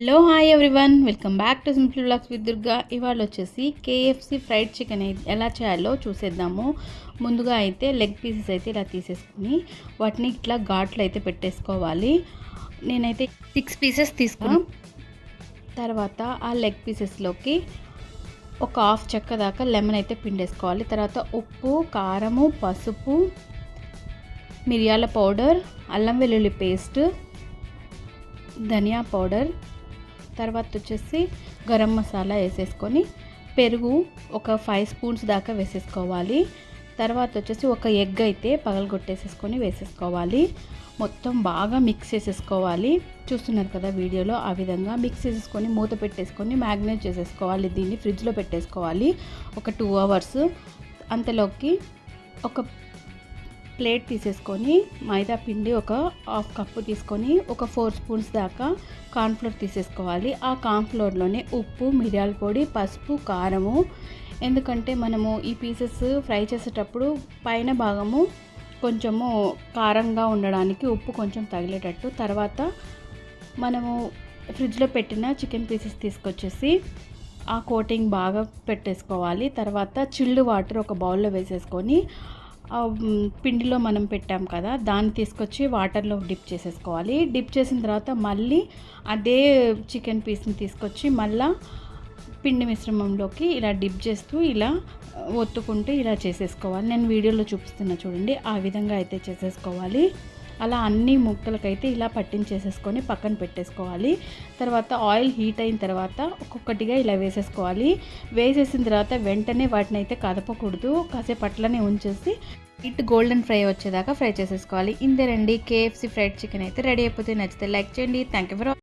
Hello hi everyone welcome back to simple blogs with Durga ఇవాళ వచ్చేసి KFC fried chicken అయితే ఎలా చేయాలో చూసేద్దాము. ముందుగా అయితే లెగ్ పీసెస్ అయితే ఇలా తీసేసుకుని వాటిని ఇట్లా ఘాట్లు అయితే పెట్టేసుకోవాలి. నేనైతే సిక్స్ పీసెస్ తీసుకున్నాను తర్వాత ఆ లెగ్ పీసెస్లోకి ఒక హాఫ్ చెక్క దాకా లెమన్ అయితే పిండేసుకోవాలి. తర్వాత ఉప్పు కారము పసుపు మిరియాల పౌడర్ అల్లం వెల్లుల్లి పేస్ట్ ధనియా పౌడర్ తర్వాత వచ్చేసి గరం మసాలా వేసేసుకొని పెరుగు ఒక ఫైవ్ స్పూన్స్ దాకా వేసేసుకోవాలి. తర్వాత వచ్చేసి ఒక ఎగ్ అయితే పగలగొట్టేసేసుకొని వేసేసుకోవాలి. మొత్తం బాగా మిక్స్ చేసేసుకోవాలి. చూస్తున్నారు కదా వీడియోలో ఆ విధంగా మిక్స్ చేసేసుకొని మూత పెట్టేసుకొని మ్యాగ్నేట్ చేసేసుకోవాలి. దీన్ని ఫ్రిడ్జ్లో పెట్టేసుకోవాలి. ఒక టూ అవర్స్ అంతలోకి ఒక ప్లేట్ తీసేసుకొని మైదా పిండి ఒక హాఫ్ కప్పు తీసుకొని ఒక ఫోర్ స్పూన్స్ దాకా కార్న్ఫ్లోర్ తీసేసుకోవాలి. ఆ కార్న్ఫ్లోర్లోనే ఉప్పు మిరియాల పొడి పసుపు కారము. ఎందుకంటే మనము ఈ పీసెస్ ఫ్రై చేసేటప్పుడు పైన భాగము కొంచెము కారంగా ఉండడానికి ఉప్పు కొంచెం తగిలేటట్టు. తర్వాత మనము ఫ్రిడ్జ్లో పెట్టిన చికెన్ పీసెస్ తీసుకొచ్చేసి ఆ కోటింగ్ బాగా పెట్టేసుకోవాలి. తర్వాత చిల్లు వాటర్ ఒక బౌల్లో వేసేసుకొని పిండిలో మనం పెట్టాం కదా దాన్ని తీసుకొచ్చి వాటర్లో డిప్ చేసేసుకోవాలి. డిప్ చేసిన తర్వాత మళ్ళీ అదే చికెన్ పీస్ని తీసుకొచ్చి మళ్ళీ పిండి మిశ్రమంలోకి ఇలా డిప్ చేస్తూ ఇలా ఒత్తుకుంటూ ఇలా చేసేసుకోవాలి. నేను వీడియోలో చూపిస్తున్నా చూడండి ఆ విధంగా అయితే చేసేసుకోవాలి. అలా అన్ని ముక్కలకైతే ఇలా పట్టించేసేసుకొని పక్కన పెట్టేసుకోవాలి. తర్వాత ఆయిల్ హీట్ అయిన తర్వాత ఒక్కొక్కటిగా ఇలా వేసేసుకోవాలి. వేసేసిన తర్వాత వెంటనే వాటిని అయితే కదపకూడదు. కాసేపు అట్లనే ఉంచేసి ఇట్ గోల్డెన్ ఫ్రై వచ్చేదాకా ఫ్రై చేసేసుకోవాలి. ఇంతేనండి కేఎఫ్సీ ఫ్రైడ్ చికెన్ అయితే రెడీ అయిపోతే నచ్చితే లైక్ చేయండి. Thank you for